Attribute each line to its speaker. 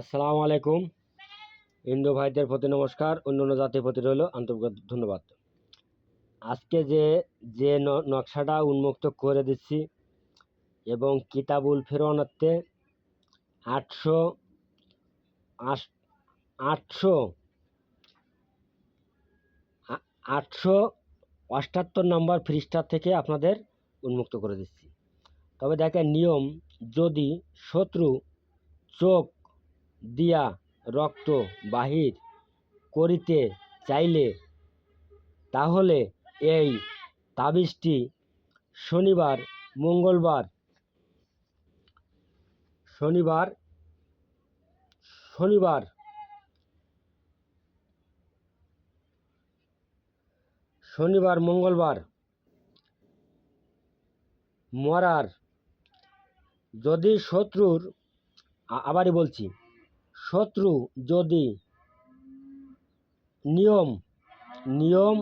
Speaker 1: আসসালামু আলাইকুম। হিন্দু ভাইদের প্রতি নমস্কার, অন্যান্য জাতির প্রতি রইল আন্তরিক ধন্যবাদ। আজকে যে যে নকশাটা উন্মুক্ত করে দিচ্ছি এবং কিতাবুল ফেরোনাতে আটশো আটশো আটশো অষ্টাত্তর নম্বর পৃষ্ঠা থেকে আপনাদের উন্মুক্ত করে দিচ্ছি। তবে দেখেন, নিয়ম, যদি শত্রু চোখ দিয়া রক্ত বাহির করিতে চাইলে, তাহলে এই তাবিজটি শনিবার, মঙ্গলবার, শনিবার শনিবার শনিবার, মঙ্গলবার মরার, যদি শত্রুর আবারই বলছি শত্রু যদি নিয়ম নিয়ম